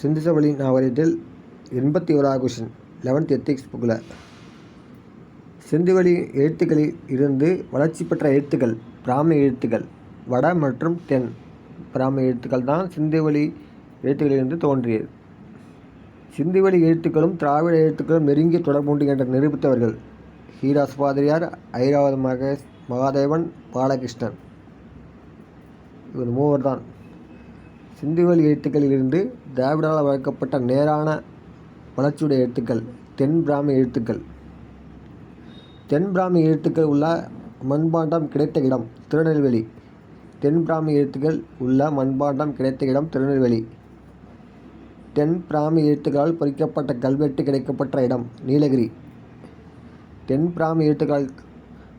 சிந்து சமவெளி எண்பத்தி ஓராவது கொஷின் லெவன்த் எத்திக்ஸ் புக்கில் சிந்துவெளி எழுத்துக்களில் இருந்து வளர்ச்சி பெற்ற எழுத்துக்கள் பிராமி எழுத்துக்கள் வட மற்றும் தென். பிராமி எழுத்துக்கள் தான் சிந்துவெளி எழுத்துக்களிலிருந்து தோன்றியது. சிந்துவெளி எழுத்துக்களும் திராவிட எழுத்துக்களும் நெருங்கிய தொடர்புண்டு என்று நிரூபித்தவர்கள். ஹீராஸ் பாதிரியார் ஐராவத மகேஷ் மகாதேவன் பாலகிருஷ்ணன் இவர் மூவர் தான் சிந்துவெளி எழுத்துக்களில் இருந்து திராவிடால் வழங்கப்பட்ட நேரான வளர்ச்சியுடைய எழுத்துக்கள் தென் பிராமி எழுத்துக்கள். தென் பிராமி எழுத்துக்கள் உள்ள மண்பாண்டம் கிடைத்த இடம் திருநெல்வேலி. தென் பிராமி எழுத்துக்கள் உள்ள மண்பாண்டம் கிடைத்த இடம் திருநெல்வேலி. தென் பிராமி எழுத்துக்களால் பொறிக்கப்பட்ட கல்வெட்டு கிடைக்கப்பட்ட இடம் நீலகிரி. தென் பிராமி எழுத்துக்களால்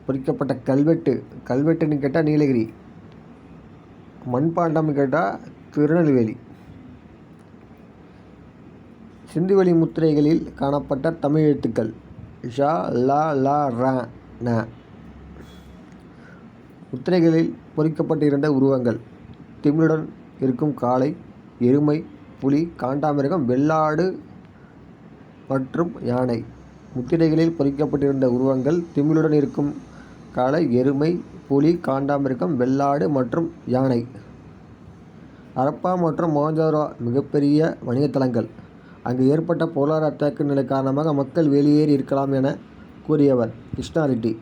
பொறிக்கப்பட்ட கல்வெட்டு கல்வெட்டுன்னு கேட்டால் நீலகிரி. மண்பாண்டம் கேட்டால் திருநெல்வேலி. சிந்துவெளி முத்திரைகளில் காணப்பட்ட தமிழ் எழுத்துக்கள் ஷா லா லா ர ந. முத்திரைகளில் பொறிக்கப்பட்டிருந்த உருவங்கள் திமிழுடன் இருக்கும் காளை எருமை புலி காண்டாமிருகம் வெள்ளாடு மற்றும் யானை. முத்திரைகளில் பொறிக்கப்பட்டிருந்த உருவங்கள் திமிழுடன் இருக்கும் காளை எருமை புலி காண்டாமிருகம் வெள்ளாடு மற்றும் யானை. ஹரப்பா மற்றும் மொஹஞ்சதாரோ மிகப்பெரிய வணிகத்தலங்கள் அங்கு ஏற்பட்ட பொருளாதார தேக்க நிலை காரணமாக மக்கள் வெளியேறி இருக்கலாம் என கூறியவர் கிருஷ்ணா ரெட்டி.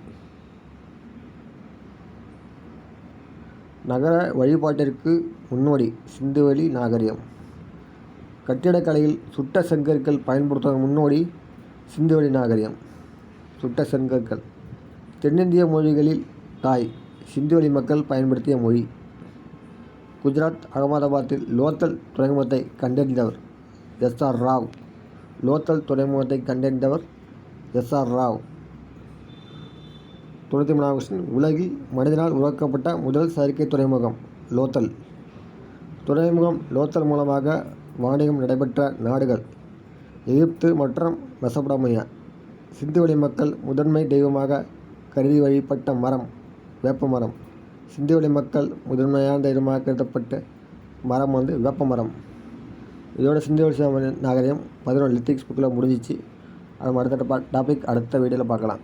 நகர வழிபாட்டிற்கு முன்னோடி சிந்துவெளி நாகரிகம். கட்டிடக்கலையில் சுட்ட செங்கற்கள் பயன்படுத்துவதற்கு முன்னோடி சிந்துவெளி நாகரிகம். சுட்ட செங்கற்கள். தென்னிந்திய மொழிகளில் தாய் சிந்துவெளி மக்கள் பயன்படுத்திய மொழி. குஜராத் அகமதாபாத்தில் லோத்தல் துறைமுகத்தை கண்டறிந்தவர் எஸ் ஆர் ராவ். லோத்தல் துறைமுகத்தை கண்டறிந்தவர் எஸ் ஆர் ராவ். தொண்ணூற்றி மூணாவது கொஸ்டின் உலகில் மனிதனால் உருவாக்கப்பட்ட முதல் செயற்கை துறைமுகம் லோத்தல். துறைமுகம் லோத்தல் மூலமாக வாணிகம் நடைபெற்ற நாடுகள் எகிப்து மற்றும் மெசபடோமியா சிந்துவெளி மக்கள் முதன்மை தெய்வமாக கருதி வழிபட்ட மரம் வேப்ப மரம். சிந்துவெளி மக்கள் முதன்மையான தெய்வமாக கருதப்பட்ட மரம் வந்து வேப்ப மரம். இதோட சிந்துவெளி நாகரிகம் பதினொன்று லித்திக்ஸ் புக்கில் முடிஞ்சிச்சு. அது அடுத்த டாபிக் அடுத்த வீடியோவில் பார்க்கலாம்.